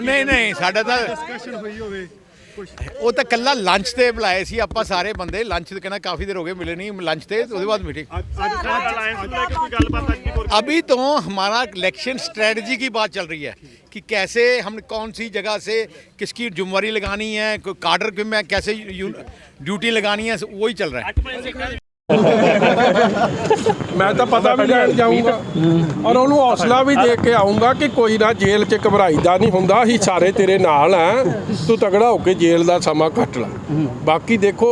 ਨਹੀਂ ਨਹੀਂ ਸਾਡਾ ਤਾਂ ਡਿਸਕਸ਼ਨ ਹੋਈ ਹੋਵੇ ਉਹ ਤਾਂ ਕੱਲਾ ਲੰਚ ਤੇ ਬੁਲਾਏ ਸੀ ਆਪਾਂ ਸਾਰੇ ਬੰਦੇ ਲੰਚ ਤੇ ਕਹਿੰਦਾ ਕਾਫੀ ਦੇਰ ਹੋ ਗਏ ਮਿਲੇ ਨਹੀਂ ਲੰਚ ਤੇ ਉਹਦੇ ਬਾਅਦ ਮੀਟਿੰਗ अभी तो हमारा इलेक्शन स्ट्रेटजी की बात चल रही है कि कैसे हम कौन सी जगह से किसकी जुम्मेवारी लगानी है ਕਾਡਰ काडर में कैसे ड्यूटी लगानी है वही चल रहा है ਮੈਂ ਤਾਂ ਪਤਾ ਵੀ ਲੈਣ ਜਾਊਂਗਾ। ਔਰ ਉਹਨੂੰ ਹੌਸਲਾ ਵੀ ਦੇ ਕੇ ਆਉਂਗਾ ਕਿ ਕੋਈ ਨਾ ਜੇਲ੍ਹ 'ਚ ਘਬਰਾਈਦਾ ਨਹੀਂ ਹੁੰਦਾ, ਅਸੀਂ ਸਾਰੇ ਤੇਰੇ ਨਾਲ ਆ। ਤੂੰ ਤਗੜਾ ਹੋ ਕੇ ਜੇਲ੍ਹ ਦਾ ਸਮਾਂ ਕੱਟ ਲੈ। ਬਾਕੀ ਦੇਖੋ,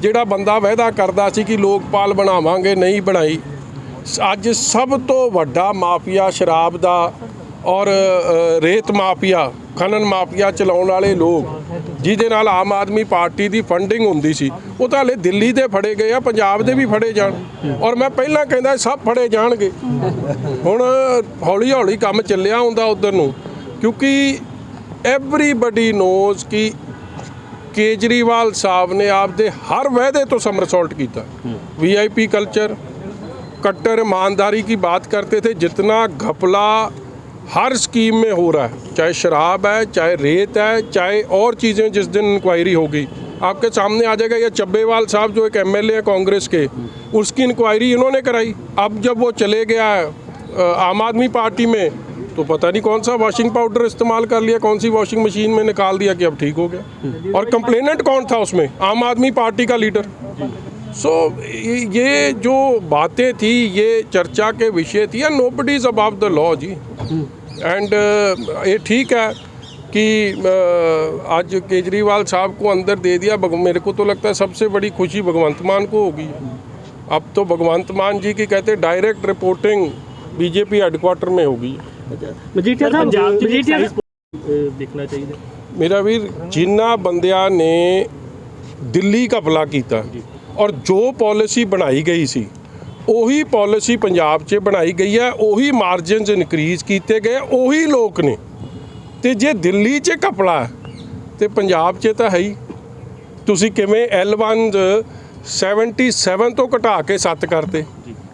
ਜਿਹੜਾ ਬੰਦਾ ਵਾਅਦਾ ਕਰਦਾ ਸੀ ਕਿ ਲੋਕਪਾਲ ਬਣਾਵਾਂਗੇ, ਨਹੀਂ ਬਣਾਈ, ਅੱਜ ਸਭ ਤੋਂ ਵੱਡਾ ਮਾਫੀਆ ਸ਼ਰਾਬ ਦਾ ਔਰ ਰੇਤ ਮਾਫੀਆ, ਖਨਨ ਮਾਫੀਆ ਚਲਾਉਣ ਵਾਲੇ ਲੋਕ ਜਿਹਦੇ ਨਾਲ ਆਮ ਆਦਮੀ ਪਾਰਟੀ ਦੀ ਫੰਡਿੰਗ ਹੁੰਦੀ ਸੀ ਉਹ ਤਾਂ ਹਲੇ ਦਿੱਲੀ ਦੇ ਫੜੇ ਗਏ ਆ ਪੰਜਾਬ ਦੇ ਵੀ ਫੜੇ ਜਾਣ ਔਰ ਮੈਂ ਪਹਿਲਾਂ ਕਹਿੰਦਾ ਸਭ ਫੜੇ ਜਾਣਗੇ ਹੁਣ ਹੌਲੀ ਹੌਲੀ ਕੰਮ ਚੱਲਿਆ ਹੁੰਦਾ ਉਧਰ ਨੂੰ ਕਿਉਂਕਿ ਐਵਰੀਬਡੀ ਨੋਜ਼ ਕਿ ਕੇਜਰੀਵਾਲ ਸਾਹਿਬ ਨੇ ਆਪਦੇ ਹਰ ਵਾਅਦੇ ਤੋਂ ਸਮਰਸੌਲਟ ਕੀਤਾ वीआईपी कल्चर कट्टर ईमानदारी की बात करते थे जितना घपला हर स्कीम में हो रहा है चाहे शराब है चाहे रेत है चाहे और चीज़ें जिस दिन इंक्वायरी होगी आपके सामने आ जाएगा ये चब्बेवाल साहब जो एक एम एमएलए है कांग्रेस के उसकी इंक्वायरी इन्होंने कराई। अब जब वो चले गया है आम आदमी पार्टी में तो पता नहीं कौन सा वॉशिंग पाउडर इस्तेमाल कर लिया कौन सी वॉशिंग मशीन में निकाल दिया कि अब ठीक हो गया। और कंप्लेनेंट कौन था उसमें? आम आदमी पार्टी का लीडर सो so, ये जो बातें थी ये चर्चा के विषय थी nobody is the law जी। एंड ये ठीक है कि अ, आज केजरीवाल साहब को अंदर दे दिया भग- मेरे को तो लगता है सबसे बड़ी खुशी भगवंत मान को होगी अब तो भगवंत मान जी की कहते डायरेक्ट रिपोर्टिंग बीजेपी हेडक्वार्टर में होगी ਮਜੀਠੀਆ ਸਾਹਿਬ ਪੰਜਾਬ ਚ ਮਜੀਠੀਆ ਐਕਸਾਈਜ਼ ਦੇਖਣਾ ਚਾਹੀਦਾ ਮੇਰਾ ਵੀਰ ਜਿਨ੍ਹਾਂ ਬੰਦਿਆਂ ਨੇ ਦਿੱਲੀ ਘਪਲਾ ਕੀਤਾ ਔਰ ਜੋ ਪਾਲਿਸੀ ਬਣਾਈ ਗਈ ਸੀ ਉਹੀ ਪਾਲਿਸੀ ਪੰਜਾਬ 'ਚ ਬਣਾਈ ਗਈ ਹੈ ਉਹੀ ਮਾਰਜਨਸ ਇਨਕਰੀਜ਼ ਕੀਤੇ ਗਏ ਉਹੀ ਲੋਕ ਨੇ। ਤੇ ਜੇ ਦਿੱਲੀ 'ਚ ਹੈ, ਤੇ ਪੰਜਾਬ 'ਚ ਤਾਂ ਹੈ ਹੀ। ਤੁਸੀਂ ਕਿਵੇਂ L1 77 ਤੋਂ ਘਟਾ ਕੇ 7 ਕਰਤੇ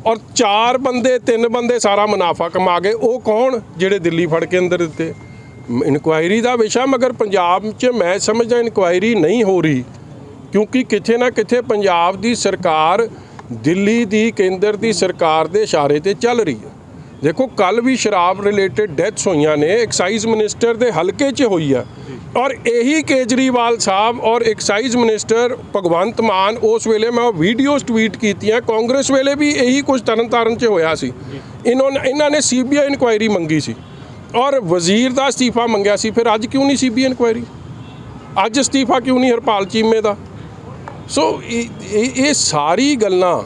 ਔਰ ਚਾਰ ਬੰਦੇ ਤਿੰਨ ਬੰਦੇ ਸਾਰਾ ਮੁਨਾਫਾ ਕਮਾ ਗਏ ਉਹ ਕੌਣ? ਜਿਹੜੇ ਦਿੱਲੀ ਫੜ ਕੇ ਅੰਦਰ ਦਿੱਤੇ। ਇਨਕੁਆਇਰੀ ਦਾ ਵਿਸ਼ਾ ਮਗਰ ਪੰਜਾਬ 'ਚ ਮੈਂ ਸਮਝਦਾ ਇਨਕੁਆਇਰੀ ਨਹੀਂ ਹੋ ਰਹੀ। ਕਿਉਂਕਿ ਕਿਤੇ ਨਾ ਕਿਤੇ ਪੰਜਾਬ ਦੀ ਸਰਕਾਰ ਦਿੱਲੀ ਦੀ ਕੇਂਦਰ ਦੀ ਸਰਕਾਰ ਦੇ ਇਸ਼ਾਰੇ ਤੇ ਚੱਲ ਰਹੀ ਹੈ। ਦੇਖੋ, ਕੱਲ ਵੀ ਸ਼ਰਾਬ ਰਿਲੇਟਡ ਡੈਥਸ ਹੋਈਆਂ ਨੇ ਐਕਸਾਈਜ਼ ਮਿਨਿਸਟਰ ਦੇ ਹਲਕੇ 'ਚ ਹੋਈ ਆ। ਔਰ ਇਹੀ ਕੇਜਰੀਵਾਲ ਸਾਹਿਬ ਔਰ ਐਕਸਾਈਜ਼ ਮਿਨਿਸਟਰ ਭਗਵੰਤ ਮਾਨ ਉਸ ਵੇਲੇ ਮੈਂ ਉਹ ਵੀਡੀਓਜ਼ ਟਵੀਟ ਕੀਤੀਆਂ, ਕਾਂਗਰਸ ਵੇਲੇ ਵੀ ਇਹੀ ਕੁਝ ਤਰਨਤਾਰਨ 'ਚ ਹੋਇਆ ਸੀ। ਇਹਨਾਂ ਨੇ ਇਹਨਾਂ ਨੇ ਸੀਬੀਆਈ ਇਨਕੁਆਇਰੀ ਮੰਗੀ ਸੀ। ਔਰ ਵਜ਼ੀਰ ਦਾ ਅਸਤੀਫਾ ਮੰਗਿਆ ਸੀ, ਫਿਰ ਅੱਜ ਕਿਉਂ ਨਹੀਂ ਸੀਬੀਆਈ ਇਨਕੁਆਇਰੀ ਅੱਜ ਅਸਤੀਫਾ ਕਿਉਂ ਨਹੀਂ ਹਰਪਾਲ ਚੀਮੇ ਦਾ? ਸੋ ਇਹ ਸਾਰੀ ਗੱਲਾਂ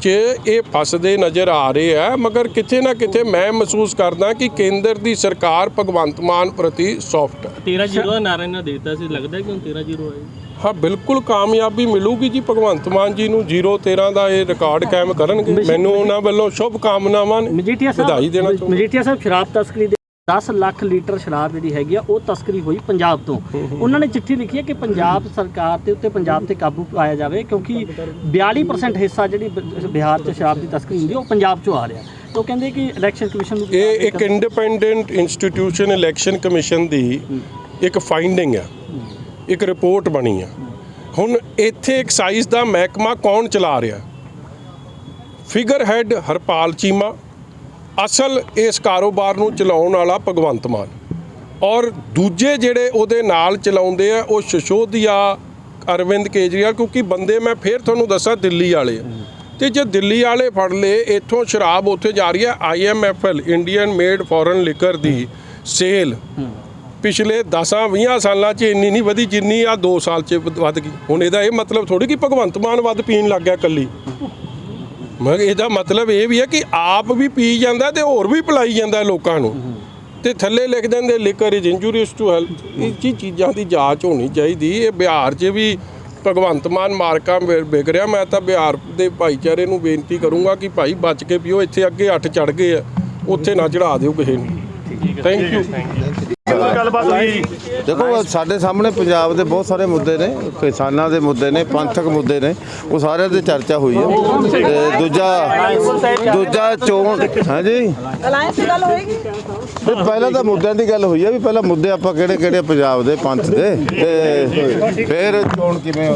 'ਚ ਇਹ ਫਸਦੇ ਨਜ਼ਰ ਆ ਰਹੇ ਆ ਮਗਰ ਕਿਤੇ ਨਾ ਕਿਤੇ ਮੈਂ ਮਹਿਸੂਸ ਕਰਦਾ ਕਿ ਕੇਂਦਰ ਦੀ ਸਰਕਾਰ ਭਗਵੰਤ ਮਾਨ ਪ੍ਰਤੀ ਸੌਫਟ ਹੈ 13 ਜ਼ੀਰੋ ਦਾ ਨਾਰਾ ਇਹਨਾਂ ਦੇ ਦਿੱਤਾ ਸੀ ਲੱਗਦਾ ਕਿ ਹੁਣ 13 ਜ਼ੀਰੋ ਆਏ। ਹਾਂ ਬਿਲਕੁਲ ਕਾਮਯਾਬੀ ਮਿਲੂਗੀ ਜੀ ਭਗਵੰਤ ਮਾਨ ਜੀ ਨੂੰ 013 ਦਾ ਇਹ ਰਿਕਾਰਡ ਕਾਇਮ ਕਰਨਗੇ। ਮੈਨੂੰ ਉਹਨਾਂ ਵੱਲੋਂ ਸ਼ੁਭ ਕਾਮਨਾਵਾਂ ਨੇ ਮਜੀਠੀਆ ਵਧਾਈ ਦੇਣਾ ਸਾਹਿਬ ਚਾਹੁੰਦਾ। ਮਜੀਠੀਆ ਸਾਹਿਬ ਸ਼ਰਾਬ ਤਸਕਰੀ 10 ਲੱਖ ਲੀਟਰ ਸ਼ਰਾਬ ਜਿਹੜੀ ਹੈਗੀ ਆ ਉਹ ਤਸਕਰੀ ਹੋਈ ਪੰਜਾਬ ਤੋਂ। ਉਹਨਾਂ ਨੇ ਚਿੱਠੀ ਲਿਖੀ ਹੈ ਕਿ ਪੰਜਾਬ ਸਰਕਾਰ ਦੇ ਉੱਤੇ ਪੰਜਾਬ ਤੇ ਕਾਬੂ ਪਾਇਆ ਜਾਵੇ ਕਿਉਂਕਿ 42% ਹਿੱਸਾ ਜਿਹੜੀ ਬਿਹਾਰ 'ਚ ਸ਼ਰਾਬ ਦੀ ਤਸਕਰੀ ਹੁੰਦੀ ਉਹ ਪੰਜਾਬ 'ਚੋਂ ਆ ਰਿਹਾ। ਤਾਂ ਉਹ ਕਹਿੰਦੇ ਕਿ ਇਲੈਕਸ਼ਨ ਕਮਿਸ਼ਨ ਨੂੰ ਇਹ ਇੱਕ ਇੰਡੀਪੈਂਡੈਂਟ ਇੰਸਟੀਟਿਊਸ਼ਨ ਇਲੈਕਸ਼ਨ ਕਮਿਸ਼ਨ ਦੀ ਇੱਕ ਫਾਈਂਡਿੰਗ ਆ। ਇੱਕ ਰਿਪੋਰਟ ਬਣੀ ਆ। ਹੁਣ ਇੱਥੇ ਐਕਸਾਈਜ਼ ਦਾ ਮਹਿਕਮਾ ਕੌਣ ਚਲਾ ਰਿਹਾ? Figure head Harpal Cheema. ਅਸਲ ਇਸ ਕਾਰੋਬਾਰ ਨੂੰ ਚਲਾਉਣ ਵਾਲਾ ਭਗਵੰਤ ਮਾਨ। ਔਰ ਦੂਜੇ ਜਿਹੜੇ ਉਹਦੇ ਨਾਲ ਚਲਾਉਂਦੇ ਆ, ਉਹ ਸ਼ਸ਼ੋਦੀਆ ਅਰਵਿੰਦ ਕੇਜਰੀਵਾਲ, ਕਿਉਂਕਿ ਬੰਦੇ ਮੈਂ ਫੇਰ ਤੁਹਾਨੂੰ ਦੱਸਾਂ, ਦਿੱਲੀ ਵਾਲੇ ਆ। ਤੇ ਜੇ ਦਿੱਲੀ ਵਾਲੇ ਫੜ ਲਏ, ਇੱਥੋਂ ਸ਼ਰਾਬ ਉੱਥੇ ਜਾ ਰਹੀ ਹੈ IMFL Indian made foreign liquor ਦੀ ਸੇਲ। ਪਿਛਲੇ 10-20 ਸਾਲਾਂ 'ਚ ਇੰਨੀ ਨਹੀਂ ਵਧੀ ਜਿੰਨੀ ਆ 2 ਸਾਲ 'ਚ ਵੱਧ ਗਈ। ਹੁਣ ਇਹਦਾ ਇਹ ਮਤਲਬ ਥੋੜੀ ਕਿ ਭਗਵੰਤ ਮਾਨ ਵੱਧ ਪੀਣ ਲੱਗ ਗਿਆ ਕੱਲੀ ਮਗਰ ਇਹਦਾ ਮਤਲਬ ਇਹ ਵੀ ਹੈ ਕਿ ਆਪ ਵੀ ਪੀ ਜਾਂਦਾ ਤੇ ਹੋਰ ਵੀ ਪਿਲਾਈ ਜਾਂਦਾ ਲੋਕਾਂ ਨੂੰ। ਤੇ ਥੱਲੇ ਲਿਖ ਦਿੰਦੇ liquor is injurious to health ਇਹ ਚੀ- ਚੀਜ਼ਾਂ ਦੀ ਜਾਂਚ ਹੋਣੀ ਚਾਹੀਦੀ। ਇਹ ਬਿਹਾਰ 'ਚ ਵੀ ਭਗਵੰਤ ਮਾਨ ਮਾਰਕਾ ਵਿਕ ਰਿਹਾ। ਮੈਂ ਤਾਂ ਬਿਹਾਰ ਦੇ ਭਾਈਚਾਰੇ ਨੂੰ ਬੇਨਤੀ ਕਰੂੰਗਾ ਕਿ ਭਾਈ ਬਚ ਕੇ ਪੀਓ। ਇੱਥੇ ਅੱਗੇ ਅੱਠ ਚੜ ਗਏ ਆ। ਉੱਥੇ ਨਾ ਚੜਾ ਦਿਓ ਕਿਸੇ ਨੂੰ। ਥੈਂਕ ਯੂ ਗੱਲਬਾਤ ਹੋਈ? ਜੀ ਦੇਖੋ ਸਾਡੇ ਸਾਹਮਣੇ ਪੰਜਾਬ ਦੇ ਬਹੁਤ ਸਾਰੇ ਮੁੱਦੇ ਨੇ ਕਿਸਾਨਾਂ ਦੇ ਮੁੱਦੇ ਨੇ ਪੰਥਕ ਮੁੱਦੇ ਨੇ ਉਹ ਸਾਰਿਆਂ ਤੇ ਚਰਚਾ ਹੋਈ ਹੈ। ਤੇ ਦੂਜਾ ਦੂਜਾ ਚੋਣ ਹਾਂਜੀ? ਅਲਾਇੰਸ ਦੀ ਗੱਲ ਹੋਏਗੀ? ਤੇ ਪਹਿਲਾਂ ਤਾਂ ਮੁੱਦਿਆਂ ਦੀ ਗੱਲ ਹੋਈ ਹੈ ਵੀ ਪਹਿਲਾਂ ਮੁੱਦੇ ਆਪਾਂ ਕਿਹੜੇ ਕਿਹੜੇ ਪੰਜਾਬ ਦੇ ਪੰਥ ਦੇ ਤੇ ਫਿਰ ਚੋਣ ਕਿਵੇਂ